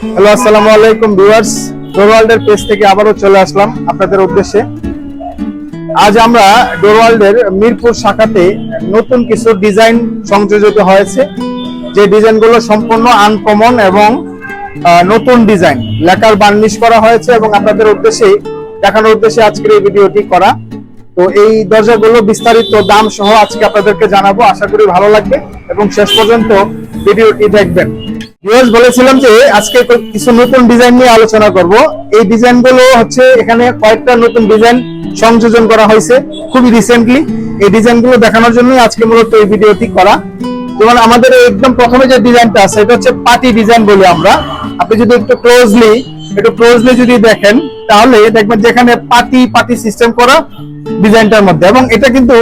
Hello, আসসালামু আলাইকুম viewers. ডোরওয়ার্ল্ডের page থেকে আবারও চলে আসলাম আপনাদের উদ্দেশ্যে। আজ আমরা ডোরওয়ার্ল্ডের মিরপুর শাখাতে নতুন কিছু ডিজাইন সংযোজিত হয়েছে। যে ডিজাইনগুলো সম্পূর্ণ আনকমন এবং নতুন ডিজাইন লেখার বার্নিশ করা হয়েছে এবং আপনাদের উদ্দেশ্যে দেখানোর উদ্দেশ্যে আজকের এই ভিডিওটি করা। তো এই দরজাগুলো বিস্তারিত দাম সহ আজকে আপনাদেরকে জানাব। আশা করি ভালো লাগবে এবং শেষ পর্যন্ত ভিডিওটি দেখবেন। ভিউয়ার্স বলেছিলাম যে আজকে কিছু নতুন ডিজাইন নিয়ে আলোচনা করব। এই হচ্ছে এখানে কয়েকটা নতুন ডিজাইন সংযোজন করা হয়েছে খুবই রিসেন্টলি এই দেখানোর জন্য আজকে মূলত এই ভিডিওটি করা। যেমন আমাদের একদম প্রথমে যে ডিজাইনটা আছে, এটা হচ্ছে ডিজাইন বলি আমরা। আপনি যদি একটু ক্লোজলি একটু ক্লোজলি যদি দেখেন, তাহলে দেখবেন যেখানে পার্টি পার্টি সিস্টেম করা ডিজাইনটার মধ্যে। এবং এটা কিন্তু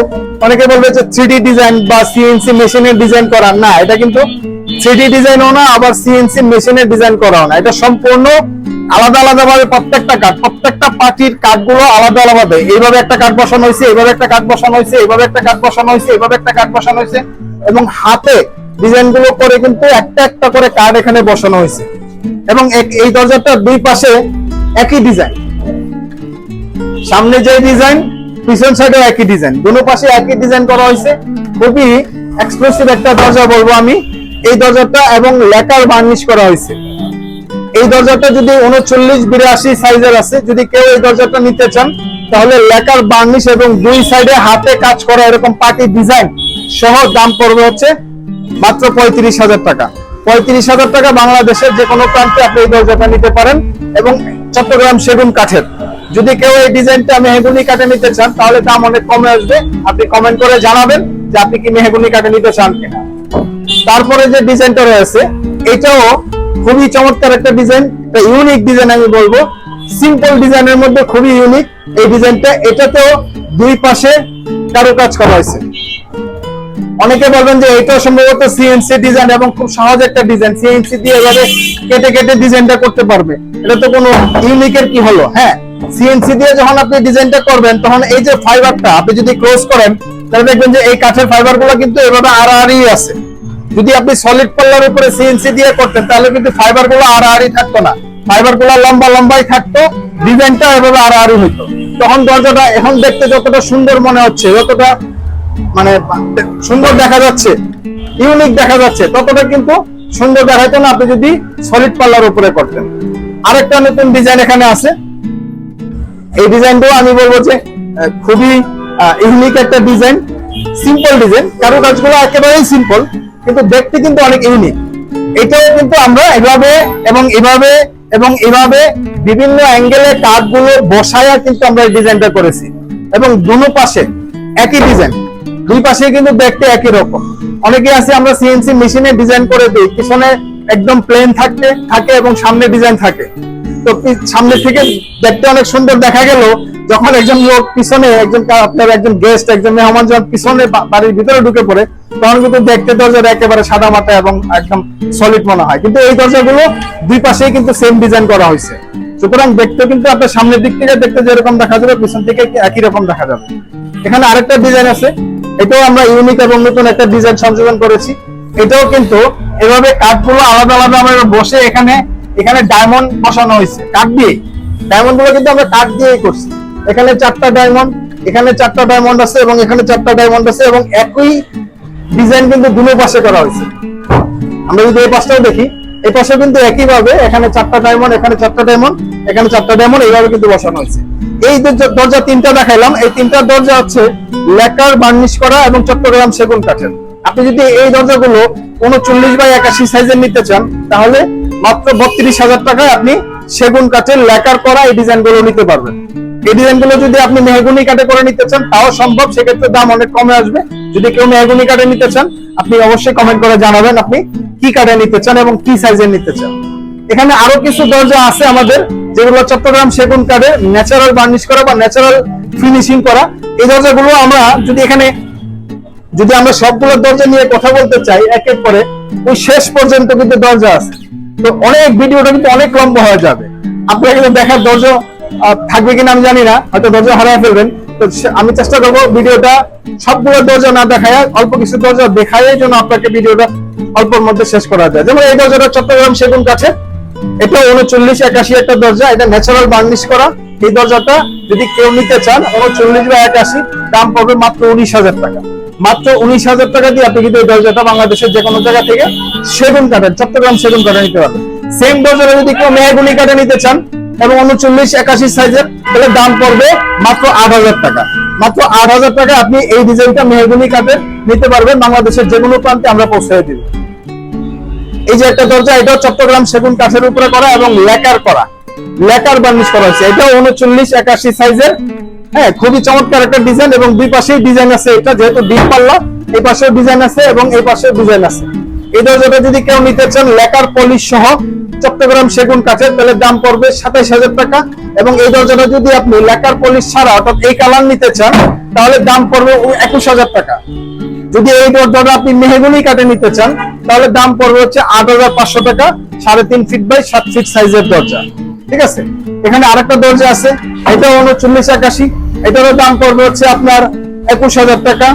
অনেকে বলবে যে থ্রি ডিজাইন বা সিএনসি মেশিনের ডিজাইন করা না, এটা কিন্তু থ্রি ডিজাইনও না, আবার সিএনসি মেশিনের ডিজাইন করাও না। এটা সম্পূর্ণ আলাদা আলাদা ভাবে প্রত্যেকটা কাঠ, প্রত্যেকটা পার্টির কাঠগুলো আলাদা আলাদা এইভাবে একটা কাঠ বসানো হয়েছে, এইভাবে একটা কাঠ বসানো হয়েছে, এইভাবে একটা কাঠ বসানো হয়েছে, এইভাবে একটা কাঠ বসানো হয়েছে। এবং হাতে ডিজাইনগুলো করে কিন্তু একটা একটা করে কাঠ এখানে বসানো হয়েছে। এবং এই দরজাটা দুই পাশে একই ডিজাইন সামনে যে ডিজাইন পিছন সাইডেও একই ডিজাইন দুনো পাশে একই ডিজাইন করা হয়েছে। খুবই এক্সপ্রেসিভ একটা দরজা বলব আমি। এই দরজাটা এবং লেকার বার্নিশ করা হয়েছে। এই দরজাটা যদি উনচল্লিশ বিরাশি সাইজের আছে, যদি কেউ এই দরজাটা নিতে চান, তাহলে লেকার বার্নিশ এবং দুই সাইডে হাতে কাজ করা এরকম পার্টি ডিজাইন সহ দাম পড়বে হচ্ছে মাত্র পঁয়ত্রিশ হাজার টাকা। পঁয়ত্রিশ হাজার টাকা বাংলাদেশের যে কোনো প্রান্তে আপনি এই দরজাটা নিতে পারেন এবং চট্টগ্রাম সেগুন কাঠের। যদি কেউ এই ডিজাইনটা মেহগুনি কাঠে নিতে চান, তাহলে দাম অনেক কমে আসবে। আপনি কমেন্ট করে জানাবেন যে আপনি কি মেহগুনি কাঠে নিতে চান কিনা। তারপরে যে ডিজাইনটা রয়েছে, এটাও খুবই চমৎকার একটা ডিজাইন ইউনিক ডিজাইন আমি বলব। সিম্পল ডিজাইনের মধ্যে খুবই ইউনিক এই ডিজাইনটা। এটাতেও দুই পাশে কারও কাজ করা হয়েছে। অনেকে বলবেন যে এটাও সম্ভবত সিএনসি ডিজাইন এবং খুব সহজ একটা ডিজাইন। সিএনসি দিয়ে এভাবে কেটে কেটে ডিজাইনটা করতে পারবে। এটা তো কোনো ইউনিকের কি হলো? হ্যাঁ সিএনসি দিয়ে যখন আপনি ডিজাইনটা করবেন, তখন এই যে ফাইবারটা আপনি যদি ক্লোজ করেন, তাহলে দেখবেন যে এই কাঠের ফাইবারগুলো কিন্তু এভাবে আড়াআড়ি আছে। যদি আপনি সলিড পাল্লার উপরে সিএনসি দিয়ে করতেন, তাহলে কিন্তু ফাইবারগুলো আড়াআড়ি থাকতো না। ফাইবারগুলো লম্বা লম্বাই থাকতো ডিজাইনটা এভাবে আড়াআড়ি হইতো। তখন দরজাটা এখন দেখতে যতটা সুন্দর মনে হচ্ছে, যতটা মানে সুন্দর দেখা যাচ্ছে ইউনিক দেখা যাচ্ছে, ততটা কিন্তু সুন্দর দেখাইতো না আপনি যদি সলিড পাল্লার উপরে করতেন। আরেকটা নতুন ডিজাইন এখানে আছে। এই ডিজাইনটাও আমি বলব যে খুবই ইউনিক একটা ডিজাইন সিম্পল ডিজাইন কারও কাজগুলো একেবারেই সিম্পল কিন্তু দেখতে কিন্তু অনেক ইউনিক এটাও কিন্তু আমরা এভাবে এবং এভাবে এবং এভাবে বিভিন্ন অ্যাঙ্গেলে কাঠগুলো বসায়া কিন্তু আমরা ডিজাইনটা করেছি। এবং দুনো পাশে একই ডিজাইন দুই পাশে কিন্তু দেখতে একই রকম। অনেকে আছে, আমরা সিএনসি মেশিনে ডিজাইন করে দিই। পিছনে একদম প্লেন থাকতে থাকে এবং সামনে ডিজাইন থাকে। তো সামনে থেকে দেখতে অনেক সুন্দর দেখা গেল যখন একজন লোক পিছনে, একজন আপনার একজন গেস্ট একজন মেহমান যখন পিছনে বাড়ির ভিতরে ঢুকে পড়ে তখন কিন্তু দেখতে দরজাটা একেবারে সাদা মাটা এবং একদম সলিড মনে হয়। কিন্তু এই দরজাগুলো দুই পাশেই কিন্তু সেম ডিজাইন করা হয়েছে। সুতরাং দেখতে কিন্তু আপনার সামনের দিক থেকে দেখতে যেরকম দেখা যাবে, পিছন থেকে একই রকম দেখা যাবে। এখানে আরেকটা ডিজাইন আছে। এটাও আমরা ইউনিক এবং নতুন একটা ডিজাইন সংযোজন করেছি। এটাও কিন্তু এভাবে কাঠগুলো আলাদা আলাদা আমরা বসে এখানে এখানে ডায়মন্ড বসানো হয়েছে, কাঠ দিয়ে। ডায়মন্ডগুলো কিন্তু আমরা কাঠ দিয়েই করছি। এখানে চারটা ডায়মন্ড এখানে চারটা ডায়মন্ড আছে এবং এখানে চারটা ডায়মন্ড আছে এবং একই ডিজাইন কিন্তু দুটো পাশে করা হয়েছে। আমরা যদি এই পাশটাও দেখি, এই পাশে কিন্তু একই ভাবে এখানে চারটা ডায়মন্ড এখানে চারটা ডায়মন্ড এখানে চারটা ডায়মন্ড এইভাবে কিন্তু বসানো হয়েছে। এই দরজা তিনটা দেখাইলাম, এই তিনটা দরজা হচ্ছে লেকার বার্নিশ করা এবং চট্টগ্রাম সেগুন কাঠের। আপনি যদি এই দরজাগুলো উনচল্লিশ বাই একাশি সাইজের নিতে চান, তাহলে মাত্র বত্রিশ হাজার টাকায় আপনি সেগুন কাঠের লেকার করা এই ডিজাইনগুলো নিতে পারবেন। এই ডিজাইনগুলো যদি আপনি মেহগুনি কাঠে করে নিতে চান, তাও সম্ভব, সেক্ষেত্রে দাম অনেক কমে আসবে। যদি কেউ মেহগুনি কাঠে নিতে চান, আপনি অবশ্যই কমেন্ট করে জানাবেন আপনি কি কাঠে নিতে চান এবং কি সাইজের নিতে চান। এখানে আরও কিছু দরজা আছে আমাদের, যেগুলো চট্টগ্রাম সেগুন কাঠে ন্যাচারাল বার্নিশ করা বা ন্যাচারাল ফিনিশিং করা। এই দরজাগুলো আমরা যদি এখানে, যদি আমরা সবগুলো দরজা নিয়ে কথা বলতে চাই এক এক করে ওই শেষ পর্যন্ত কিন্তু দরজা আছে। তো অনেক ভিডিওটা কিন্তু অনেক লম্বা হয়ে যাবে। আপনারা কিন্তু দেখার দরজা থাকবে কিনা আমি জানি না, হয়তো দরজা হারিয়ে ফেলবেন। তো আমি চেষ্টা করব ভিডিওটা সবগুলো দরজা না দেখায়, অল্প কিছু দরজা দেখায় জন্য আপনাকে ভিডিওটা অল্পর মধ্যে শেষ করা যায়। যেমন এই দরজাটা চট্টগ্রাম সেগুন কাছে এটা উনচল্লিশ, একাশি একটা দরজা, এটা ন্যাচারাল বার্নিশ করা। এই দরজাটা যদি কেউ নিতে চান, উনচল্লিশ বা একাশি, দাম পড়বে মাত্র উনিশ হাজার টাকা। মাত্র উনিশ হাজার টাকা দিয়ে আপনি কিন্তু এই দরজাটা বাংলাদেশের যে কোনো জায়গা থেকে সেগুন কাঠের, চট্টগ্রাম সেগুন কাঠে নিতে পারবেন। সেম দরজাটা যদি কেউ মেহগুনি কাঠে নিতে চান এবং উনচল্লিশ একাশি সাইজের তাহলে দাম পড়বে মাত্র আট হাজার টাকা। মাত্র আট হাজার টাকা আপনি এই ডিজাইনটা মেহগুনি কাঠের নিতে পারবেন। বাংলাদেশের যে কোনো প্রান্তে আমরা পৌঁছে দিব। এই যে একটা দরজা, এটাও চট্টগ্রাম সেগুন কাঠের উপরে করা এবং লেকার করা। লেকার বার্নিশ করা হয়েছে। এটাও উনচল্লিশ, একাশি সাইজের। হ্যাঁ খুবই চমৎকার একটা ডিজাইন এবং দুই পাশেই ডিজাইন আছে এটা, যেহেতু ডিপ পাল্লা, এই পাশেও ডিজাইন আছে এবং এই পাশেও ডিজাইন আছে। এই দরজাটা যদি কেউ নিতে চান, লেকার পলিশ সহ চট্টগ্রাম সেগুন কাঠের তাহলে দাম পড়বে সাতাইশ হাজার টাকা এবং এই দরজাটা যদি আপনি লেকার পলিশ ছাড়া অর্থাৎ এই কালার নিতে চান, তাহলে দাম পড়বে একুশ হাজার টাকা। যদি এই দরজাটা আপনি মেহগুনি কাটে নিতে চান, তাহলে দাম পড়বে হচ্ছে আট হাজার পাঁচশো টাকা, সাড়ে তিন ফিট বাই সাত ফিট সাইজের দরজা। ঠিক আছে? এখানে আরেকটা দরজা আছে এটা হলো চল্লিশ একাশি। এটারও দাম পড়বে হচ্ছে আপনার একুশ হাজার টাকা।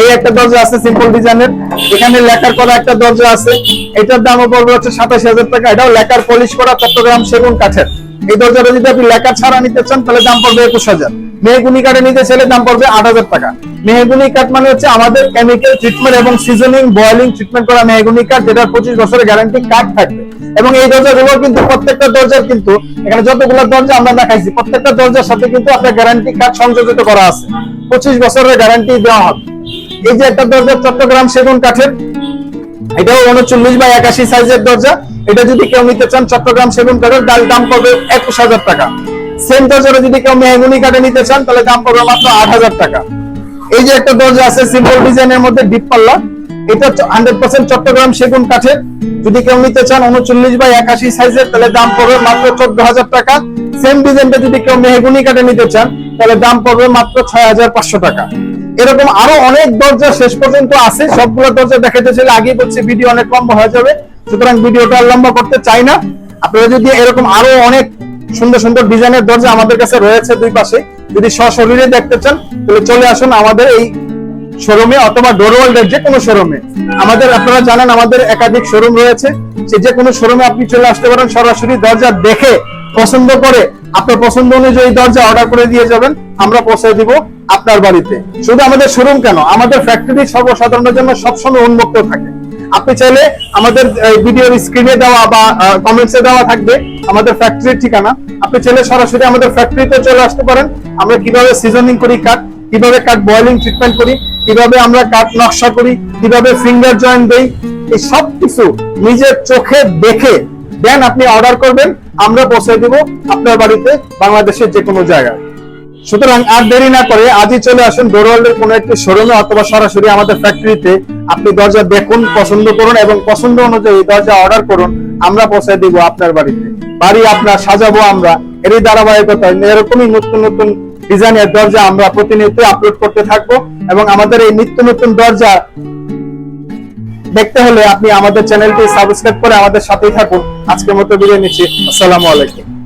এই একটা দরজা আছে সিম্পল ডিজাইনের এখানে লেখার করা একটা দরজা আছে। এটার দামও পড়বে হচ্ছে সাতাশ হাজার টাকা। এটাও লেখার পলিশ করা চট্টগ্রাম সেগুন কাঠের। এই দরজাটা যদি আপনি লেখা ছাড়া নিতে চান, তাহলে দাম পড়বে একুশ হাজার। মেহগুনি কাঠে নিতে চাইলে দাম পড়বে আট হাজার টাকা। মেহগুনি কাঠ মানে হচ্ছে আমাদের কেমিক্যাল ট্রিটমেন্ট এবং সিজনিং বয়েলিং ট্রিটমেন্ট করা মেহগুনি কাঠ, যেটার পঁচিশ বছরের গ্যারান্টি কাঠ থাকবে। এবং এই দরজাগুলো কিন্তু প্রত্যেকটা দরজার কিন্তু, এখানে যতগুলো দরজা আমরা দেখাইছি, প্রত্যেকটা দরজার সাথে কিন্তু আপনার গ্যারান্টি কার্ড সংযোজিত করা আছে। পঁচিশ বছরের গ্যারান্টি দেওয়া হবে। এই যে একটা দরজা, চট্টগ্রাম সেগুন কাঠের। এটাও উনচল্লিশ বা একাশি সাইজের দরজা। এটা যদি কেউ নিতে চান, চট্টগ্রাম সেগুন কাঠের ডাল দাম পড়বে একুশ হাজার টাকা। সেম দরজাটা যদি কেউ মেহগুনি কাঠে নিতে চান, তাহলে দাম পড়বে মাত্র আট হাজার টাকা। এই যে একটা দরজা আছে সিম্পল ডিজাইনের মধ্যে ডিপ পাল্লা। এটা হান্ড্রেড পার্সেন্ট চট্টগ্রাম সেগুন কাঠের। যদি কেউ নিতে চান উনচল্লিশ বা একাশি সাইজের, তাহলে দাম পড়বে মাত্র চোদ্দ হাজার টাকা। সেম ডিজাইনটা যদি কেউ মেহগুনি কাঠে নিতে চান, তাহলে দাম পড়বে মাত্র ছয় হাজার পাঁচশো টাকা। এরকম আরও অনেক দরজা শেষ পর্যন্ত আছে। সবগুলো দরজা দেখাতে চাইলে আগেই বলছি, ভিডিও অনেক লম্বা হয়ে যাবে। সুতরাং ভিডিওটা লম্বা করতে চাই না। আপনারা যদি এরকম আরও অনেক সুন্দর সুন্দর ডিজাইনের দরজা আমাদের কাছে রয়েছে দুই পাশে, যদি সশরীরে দেখতে চান, তাহলে চলে আসুন আমাদের এই শোরুমে অথবা ডোরওয়ার্ল্ডের যে কোনো শোরুমে। আমাদের আপনারা জানেন আমাদের একাধিক শোরুম রয়েছে। সে যে কোনো শোরুমে আপনি চলে আসতে পারেন, সরাসরি দরজা দেখে পছন্দ করে, আপনার পছন্দ অনুযায়ী দরজা অর্ডার করে দিয়ে যাবেন, আমরা পৌঁছে দিব আপনার বাড়িতে। শুধু আমাদের শোরুম কেন, আমাদের ফ্যাক্টরি সর্বসাধারণের জন্য সবসময় উন্মুক্ত থাকে। আপনি চাইলে আমাদের ভিডিওর স্ক্রিনে দেওয়া বা কমেন্টসে দেওয়া থাকবে আমাদের ফ্যাক্টরির ঠিকানা। আপনি চাইলে সরাসরি আমাদের ফ্যাক্টরিতে চলে আসতে পারেন। আমরা কীভাবে সিজনিং করি কাঠ, কীভাবে কাঠ বয়েলিং ট্রিটমেন্ট করি কীভাবে আমরা কাঠ নকশা করি, কীভাবে ফিঙ্গার জয়েন্ট দেই, এই সব কিছু নিজের চোখে দেখে দেন আপনি অর্ডার করবেন, আমরা পৌঁছে দিব আপনার বাড়িতে বাংলাদেশের যে কোনো জায়গায়। সুতরাং আর দেরি না করে আজই চলে আসুন ডোরওয়ার্ল্ডের কোনো একটি শোরুমে অথবা সরাসরি আমাদের ফ্যাক্টরিতে আপনি দরজা দেখুন, পছন্দ করুন এবং পছন্দ অনুযায়ী দরজা অর্ডার করুন, আমরা পৌঁছে দিব আপনার বাড়িতে। বাড়ি আপনার সাজাবো আমরা। এরই ধারাবাহিকতায় এরকমই নতুন নতুন ডিজাইনের দরজা আমরা প্রতিনিয়ত আপলোড করতে থাকব এবং আমাদের এই নিত্য নতুন দরজা দেখতে হলে আপনি আমাদের চ্যানেলটি সাবস্ক্রাইব করে আমাদের সাথেই থাকুন। আজকের মতো বিদায় নিচ্ছি। আসসালামু আলাইকুম।